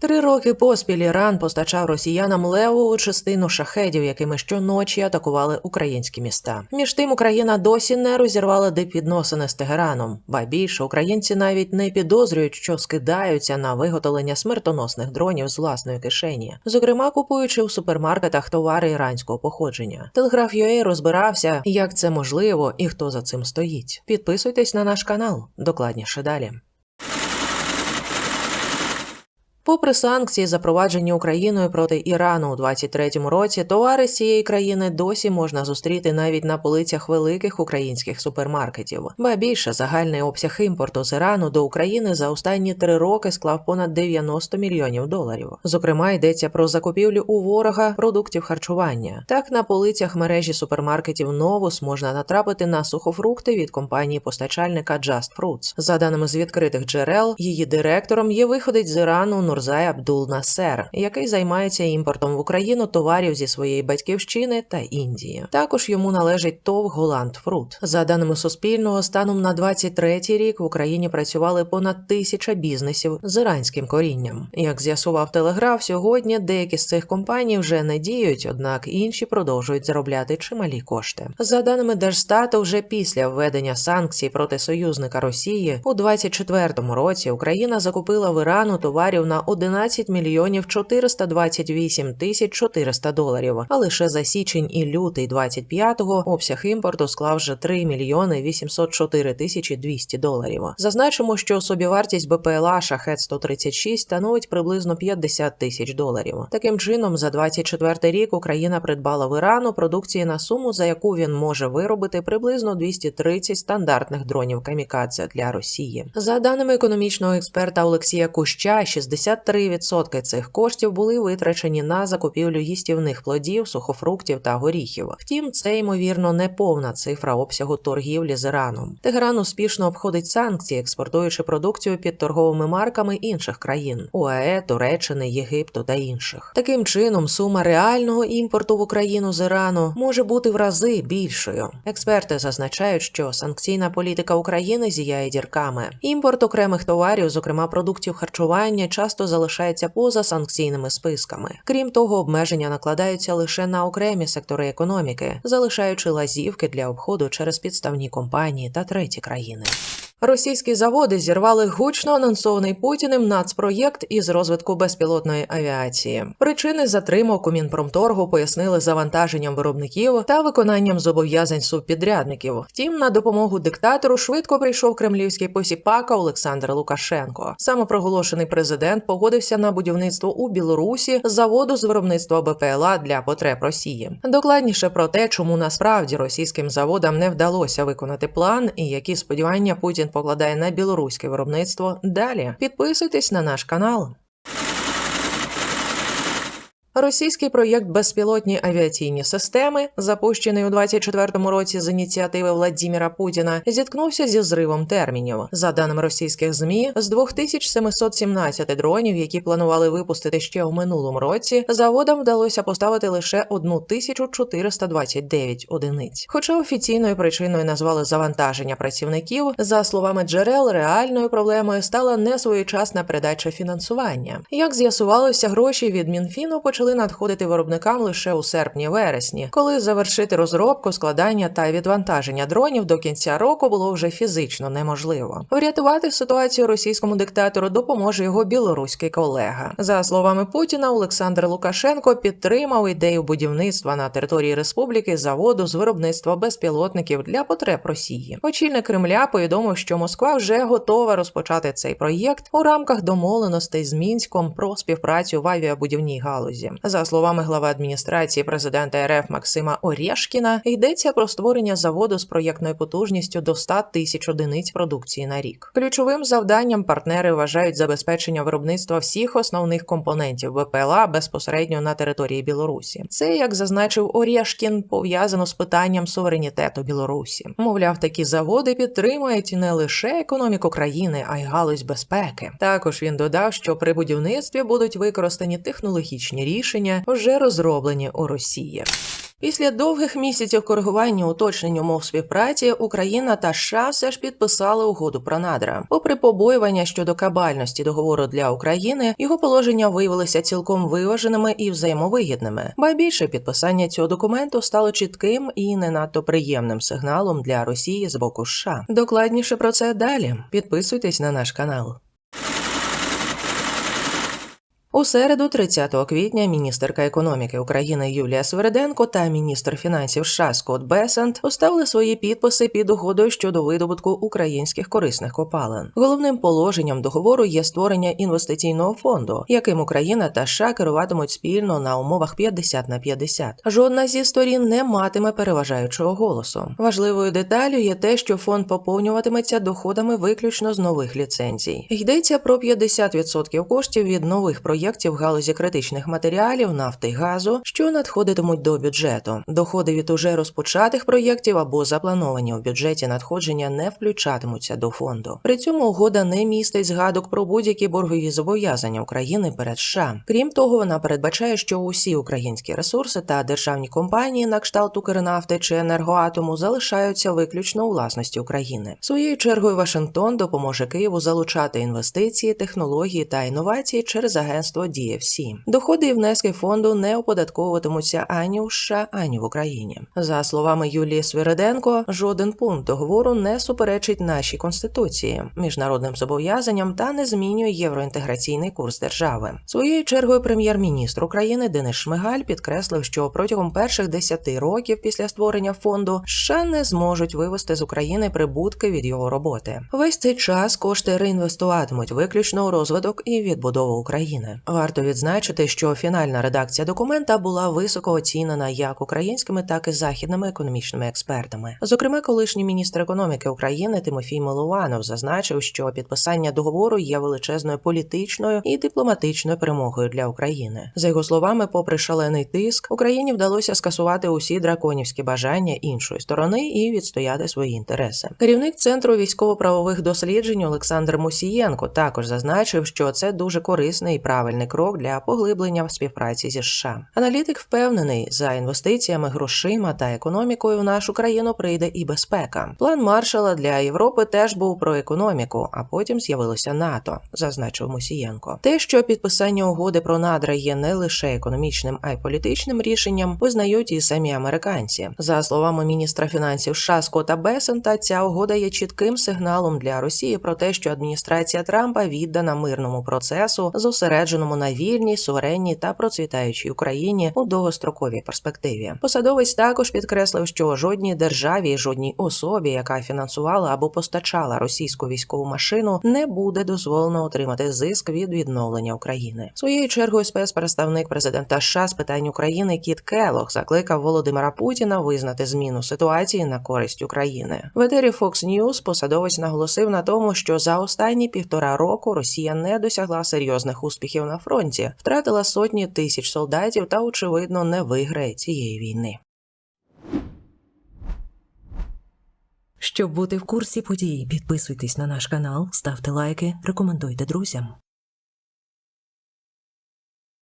Три роки поспіль Іран постачав росіянам левову частину шахедів, якими щоночі атакували українські міста. Між тим Україна досі не розірвала дипвідносини з Тегераном. Ба більше українці навіть не підозрюють, що скидаються на виготовлення смертоносних дронів з власної кишені, зокрема купуючи у супермаркетах товари іранського походження. Телеграф UA розбирався, як це можливо і хто за цим стоїть. Підписуйтесь на наш канал. Докладніше далі. Попри санкції, запроваджені Україною проти Ірану у 23-му році, товари з цієї країни досі можна зустріти навіть на полицях великих українських супермаркетів. Ба більше загальний обсяг імпорту з Ірану до України за останні три роки склав понад 90 мільйонів доларів. Зокрема, йдеться про закупівлю у ворога продуктів харчування. Так на полицях мережі супермаркетів Новус можна натрапити на сухофрукти від компанії постачальника Just Fruits. За даними з відкритих джерел, її директором є виходить з Ірану Нурзай Абдул Насер, який займається імпортом в Україну товарів зі своєї батьківщини та Індії. Також йому належить ТОВ Голланд Фрут. За даними Суспільного, станом на 23-й рік в Україні працювали понад тисяча бізнесів з іранським корінням. Як з'ясував телеграф, сьогодні деякі з цих компаній вже не діють, однак інші продовжують заробляти чималі кошти. За даними Держстату, вже після введення санкцій проти союзника Росії у 24-му році Україна закупила в Ірану товарів на 11 мільйонів 428 тисяч 400 доларів. А лише за січень і лютий 25-го обсяг імпорту склав вже 3 мільйони 804 тисячі 200 доларів. Зазначимо, що собівартість БПЛА Шахет 136 становить приблизно 50 тисяч доларів. Таким чином, за 24 рік Україна придбала в Ірану продукції на суму, за яку він може виробити приблизно 230 стандартних дронів камікадзе для Росії. За даними економічного експерта Олексія Куща, 63% цих коштів були витрачені на закупівлю їстівних плодів, сухофруктів та горіхів. Втім, це ймовірно не повна цифра обсягу торгівлі з Іраном. Тегеран успішно обходить санкції, експортуючи продукцію під торговими марками інших країн УАЕ, Туреччини, Єгипту та інших. Таким чином, сума реального імпорту в Україну з Ірану може бути в рази більшою. Експерти зазначають, що санкційна політика України зіяє дірками. Імпорт окремих товарів, зокрема продуктів харчування, часто залишається поза санкційними списками. Крім того, обмеження накладаються лише на окремі сектори економіки, залишаючи лазівки для обходу через підставні компанії та треті країни. Російські заводи зірвали гучно анонсований Путіним нацпроєкт із розвитку безпілотної авіації. Причини затримок у Мінпромторгу пояснили завантаженням виробників та виконанням зобов'язань субпідрядників. Втім, на допомогу диктатору швидко прийшов кремлівський посіпака Олександр Лукашенко. Самопроголошений президент погодився на будівництво у Білорусі заводу з виробництва БПЛА для потреб Росії. Докладніше про те, чому насправді російським заводам не вдалося виконати план і які сподівання Путін покладає на білоруське виробництво. Далі підписуйтесь на наш канал. Російський проєкт безпілотні авіаційні системи, запущений у 24-му році з ініціативи Владіміра Путіна, зіткнувся зі зривом термінів. За даними російських змі, з 2717 дронів, які планували випустити ще у минулому році, заводам вдалося поставити лише 1429 одиниць. Хоча офіційною причиною назвали завантаження працівників, за словами джерел, реальною проблемою стала несвоєчасна передача фінансування. Як з'ясувалося, гроші від Мінфіну почали надходити виробникам лише у серпні-вересні, коли завершити розробку, складання та відвантаження дронів до кінця року було вже фізично неможливо. Врятувати ситуацію російському диктатору допоможе його білоруський колега. За словами Путіна, Олександр Лукашенко підтримав ідею будівництва на території республіки заводу з виробництва безпілотників для потреб Росії. Очільник Кремля повідомив, що Москва вже готова розпочати цей проєкт у рамках домовленостей з мінськом про співпрацю в авіабудівній галузі. За словами глави адміністрації президента РФ Максима Орєшкіна, йдеться про створення заводу з проєктною потужністю до 100 тисяч одиниць продукції на рік. Ключовим завданням партнери вважають забезпечення виробництва всіх основних компонентів БПЛА безпосередньо на території Білорусі. Це, як зазначив Орєшкін, пов'язано з питанням суверенітету Білорусі. Мовляв, такі заводи підтримують не лише економіку країни, а й галузь безпеки. Також він додав, що при будівництві будуть використані технологічні рішення, вже розроблені у Росії. Після довгих місяців коригування уточнень умов співпраці Україна та США все ж підписали угоду про надра. Попри побоювання щодо кабальності договору для України, його положення виявилися цілком виваженими і взаємовигідними. Ба більше підписання цього документу стало чітким і не надто приємним сигналом для Росії з боку США. Докладніше про це далі. Підписуйтесь на наш канал. У середу, 30 квітня, міністерка економіки України Юлія Свереденко та міністр фінансів США Скотт Бесант поставили свої підписи під угодою щодо видобутку українських корисних копалин. Головним положенням договору є створення інвестиційного фонду, яким Україна та США керуватимуть спільно на умовах 50 на 50. Жодна зі сторін не матиме переважаючого голосу. Важливою деталю є те, що фонд поповнюватиметься доходами виключно з нових ліцензій. Йдеться про 50% коштів від нових проєктів в галузі критичних матеріалів, нафти й газу, що надходитимуть до бюджету. Доходи від уже розпочатих проєктів або заплановані у бюджеті надходження не включатимуться до фонду. При цьому угода не містить згадок про будь-які боргові зобов'язання України перед США. Крім того, вона передбачає, що усі українські ресурси та державні компанії на кшталт Укрнафти чи енергоатому залишаються виключно у власності України. Своєю чергою Вашингтон допоможе Києву залучати інвестиції, технології та інновації через агентство DFC. Доходи і внески фонду не оподатковуватимуться ані у США, ані в Україні. За словами Юлії Свириденко, жоден пункт договору не суперечить нашій конституції, міжнародним зобов'язанням та не змінює євроінтеграційний курс держави. Своєю чергою прем'єр-міністр України Денис Шмигаль підкреслив, що протягом перших 10 років після створення фонду США не зможуть вивести з України прибутки від його роботи. Весь цей час кошти реінвестуватимуть виключно у розвиток і відбудову України. Варто відзначити, що фінальна редакція документа була високо оцінена як українськими, так і західними економічними експертами. Зокрема, колишній міністр економіки України Тимофій Милованов зазначив, що підписання договору є величезною політичною і дипломатичною перемогою для України. За його словами, попри шалений тиск, Україні вдалося скасувати усі драконівські бажання іншої сторони і відстояти свої інтереси. Керівник центру військово-правових досліджень Олександр Мусієнко також зазначив, що це дуже корисний і правильний крок для поглиблення співпраці зі США. Аналітик впевнений, за інвестиціями, грошима та економікою в нашу країну прийде і безпека. План Маршала для Європи теж був про економіку, а потім з'явилося НАТО, зазначив Мусієнко. Те, що підписання угоди про надра є не лише економічним, а й політичним рішенням, визнають і самі американці. За словами міністра фінансів США Скотта Бесента, ця угода є чітким сигналом для Росії про те, що адміністрація Трампа віддана мирному процесу, зосередженому на вільній, суверенній та процвітаючій Україні у довгостроковій перспективі. Посадовець також підкреслив, що жодній державі, жодній особі, яка фінансувала або постачала російську військову машину, не буде дозволено отримати зиск від відновлення України. Своєю чергою спецпредставник президента США з питань України Кіт Келох закликав Володимира Путіна визнати зміну ситуації на користь України. В етері Fox News посадовець наголосив на тому, що за останні півтора року Росія не досягла серйозних успіхів на фронті, втратила сотні тисяч солдатів та, очевидно, не виграє цієї війни. Щоб бути в курсі подій, підписуйтесь на наш канал, ставте лайки, рекомендуйте друзям.